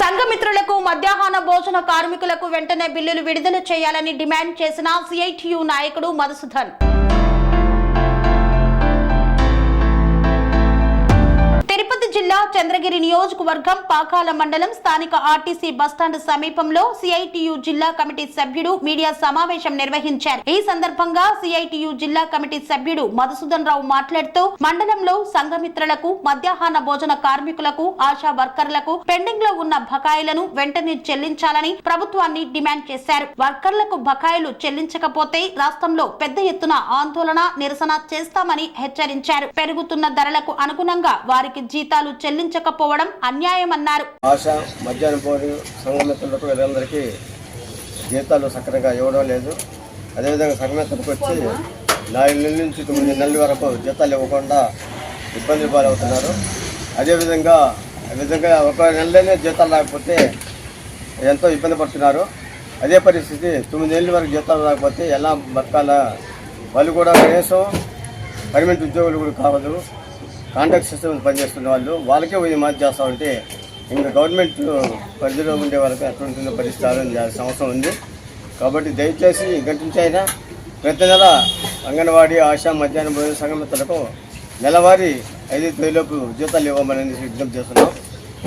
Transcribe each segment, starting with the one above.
సంఘమిత్రులకు మధ్యాహ్న భోజన కార్మికులకు వెంటనే బిల్లులు విడుదల చేయాలని డిమాండ్ చేసిన సిఐటియు నాయకుడు మధుసూదన్. జిల్లా చంద్రగిరి నియోజకవర్గం పాకాల మండలం స్థానిక ఆర్టీసీ బస్టాండ్ సమీపంలో సిఐటియు జిల్లా కమిటీ సభ్యుడు మీడియా సమావేశం నిర్వహించారు. ఈ సందర్భంగా సిఐటియు జిల్లా కమిటీ సభ్యుడు మధుసూదన్ రావు మాట్లాడుతూ మండలంలో సంఘమిత్రులకు మధ్యాహ్న భోజన కార్మికులకు ఆశా వర్కర్లకు పెండింగ్లో ఉన్న బకాయిలను వెంటనే చెల్లించాలని ప్రభుత్వాన్ని డిమాండ్ చేశారు. వర్కర్లకు బకాయిలు చెల్లించకపోతే రాష్ట్రంలో పెద్ద ఎత్తున ఆందోళన నిరసన చేస్తామని హెచ్చరించారు. పెరుగుతున్న ధరలకు అనుగుణంగా వారికి జీతాలు చెల్లించకపోవడం అన్యాయమన్నారు. ఆశ మధ్యాహ్నం పోరు సంఘమిత్రులకు వీళ్ళందరికీ జీతాలు సక్రంగా ఇవ్వడం లేదు. అదేవిధంగా సంఘమిత్రులకు వచ్చి నాలుగు నెలల నుంచి తొమ్మిది నెలల వరకు జీతాలు ఇవ్వకుండా ఇబ్బంది పాలవుతున్నారు. అదేవిధంగా విధంగా ఒక నెలలోనే జీతాలు రాకపోతే ఎంతో ఇబ్బంది పడుతున్నారు. అదే పరిస్థితి తొమ్మిది నెలల వరకు జీతాలు రాకపోతే ఎలా బతకాలా? వాళ్ళు కూడా కనీసం పర్మనెంట్ ఉద్యోగులు కూడా కావదు కాంట్రాక్ట్ సిస్టమ్ పనిచేస్తున్న వాళ్ళు వాళ్ళకే పోయి మార్చి చేస్తా ఉంటే ఇంకా గవర్నమెంట్ పరిధిలో ఉండే వాళ్ళకి అటువంటి పరిస్థితి ఆలోచించాల్సిన అవసరం ఉంది. కాబట్టి దయచేసి ఇక్కడి నుంచి అయినా ప్రతి నెల అంగన్వాడీ ఆశా మధ్యాహ్నం భోజన సంఘమిత్రులకు నెలవారీ ఐదు తొలిలోపు జీతాలు ఇవ్వమని విజ్ఞప్తి చేస్తున్నాం.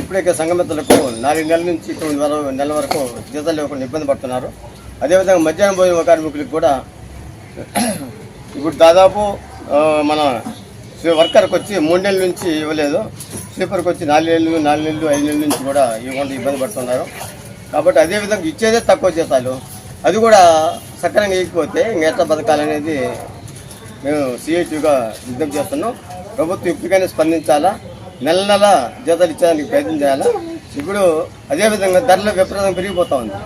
ఇప్పుడే సంఘమిత్రులకు నాలుగు నెలల నుంచి తొమ్మిది వరకు నెల వరకు జీతాలు ఇవ్వకుండా ఇబ్బంది పడుతున్నారు. అదేవిధంగా మధ్యాహ్నం భోజన కార్మికులకు కూడా ఇప్పుడు దాదాపు మన వర్కర్కి వచ్చి మూడు నెలల నుంచి ఇవ్వలేదు. స్లీపర్కి వచ్చి నాలుగు నెలలు నాలుగు నెలలు ఐదు నెలల నుంచి కూడా ఇవ్వకుండా ఇబ్బంది పడుతున్నారు. కాబట్టి అదే విధంగా ఇచ్చేదే తక్కువ జీతాలు. అది కూడా సక్రమంగా ఇవ్వకపోతే ఇంకెట్లా బతకాలనేది మేము సిఐటీగా విజ్ఞప్తి చేస్తున్నాం. ప్రభుత్వం ఇప్పటికైనా స్పందించాలా? నెల నెల జీతాలు ఇచ్చేదానికి ప్రయత్నం చేయాలా? ఇప్పుడు అదేవిధంగా ధరలు విపరీతం పెరిగిపోతూ ఉంది.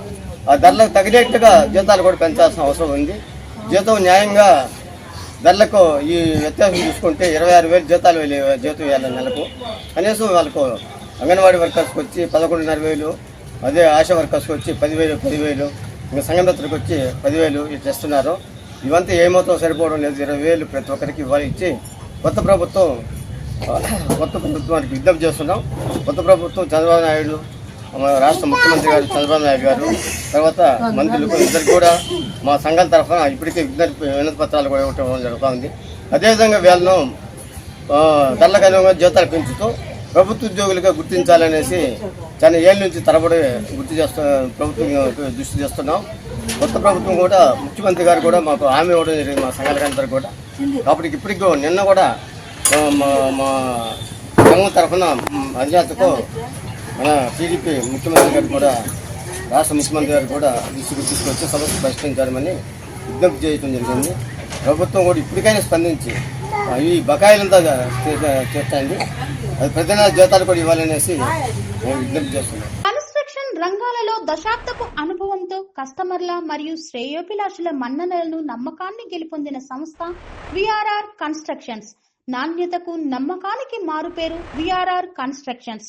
ఆ ధరలకు తగినట్టుగా జీతాలు కూడా పెంచాల్సిన అవసరం ఉంది. జీతం న్యాయంగా ధరలకు ఈ వ్యత్యాసం చూసుకుంటే ఇరవై ఆరు వేలు జీతాలు వెళ్ళే జీతం వేయాలి నెలకు. కనీసం వాళ్ళకు అంగన్వాడీ వర్కర్స్కి వచ్చి పదకొండున్నర వేలు అదే ఆశా వర్కర్స్కి వచ్చి పదివేలు పదివేలు ఇంకా సంఘమిత్రులకు వచ్చి పదివేలు ఇట్లా ఇస్తున్నారు. ఇవంతా ఏమాత్రం సరిపోవడం లేదు. ఇరవై వేలు ప్రతి ఒక్కరికి ఇవ్వాలి ఇచ్చి కొత్త ప్రభుత్వం కొత్త ప్రభుత్వానికి విజ్ఞప్తి చేస్తున్నాం. కొత్త ప్రభుత్వం చంద్రబాబు నాయుడు మన రాష్ట్ర ముఖ్యమంత్రి గారు చంద్రబాబు నాయుడు గారు తర్వాత మంత్రులు ఇద్దరు కూడా మా సంఘాల తరఫున ఇప్పటికే విజ్ఞప్తి వినతి పత్రాలు కూడా ఇవ్వటం జరుగుతుంది. అదేవిధంగా వీళ్ళను ఆ, ధరలకు అనుగుణంగా జీతాలు పెంచుతూ ప్రభుత్వ ఉద్యోగులుగా గుర్తించాలనేసి చాలా ఏళ్ళ నుంచి తరబడి గుర్తు చేస్తూ ప్రభుత్వం దృష్టి చేస్తున్నాం. కొత్త ప్రభుత్వం కూడా ముఖ్యమంత్రి గారు కూడా మాకు హామీ ఇవ్వడం జరిగింది మా సంఘాలకందరూ కూడా. కాబట్టి ఇప్పటికి నిన్న కూడా మా మా సంఘం తరఫున అధినేతకు మన టీడీపీ ముఖ్యమంత్రి గారు కూడా రాష్ట్ర ముఖ్యమంత్రి గారు కూడా దృష్టికి తీసుకొచ్చి సమస్య పరిష్కరించాలని విజ్ఞప్తి చేయడం జరిగింది. ప్రభుత్వం కూడా ఇప్పటికైనా స్పందించి ఈ బకాయిలంతా చేస్తాయండి అది ప్రతి జీతాలు కూడా ఇవ్వాలనేసి విజ్ఞప్తి చేస్తున్నాం. కన్స్ట్రక్షన్ రంగాలలో దశాబ్దపు అనుభవంతో కస్టమర్ల మరియు శ్రేయోభిలాషుల మన్ననలను నమ్మకాన్ని గెలుపొందిన సంస్థ విఆర్ఆర్ కన్స్ట్రక్షన్స్. నాణ్యతకు నమ్మకానికి మారుపేరు VRR constructions.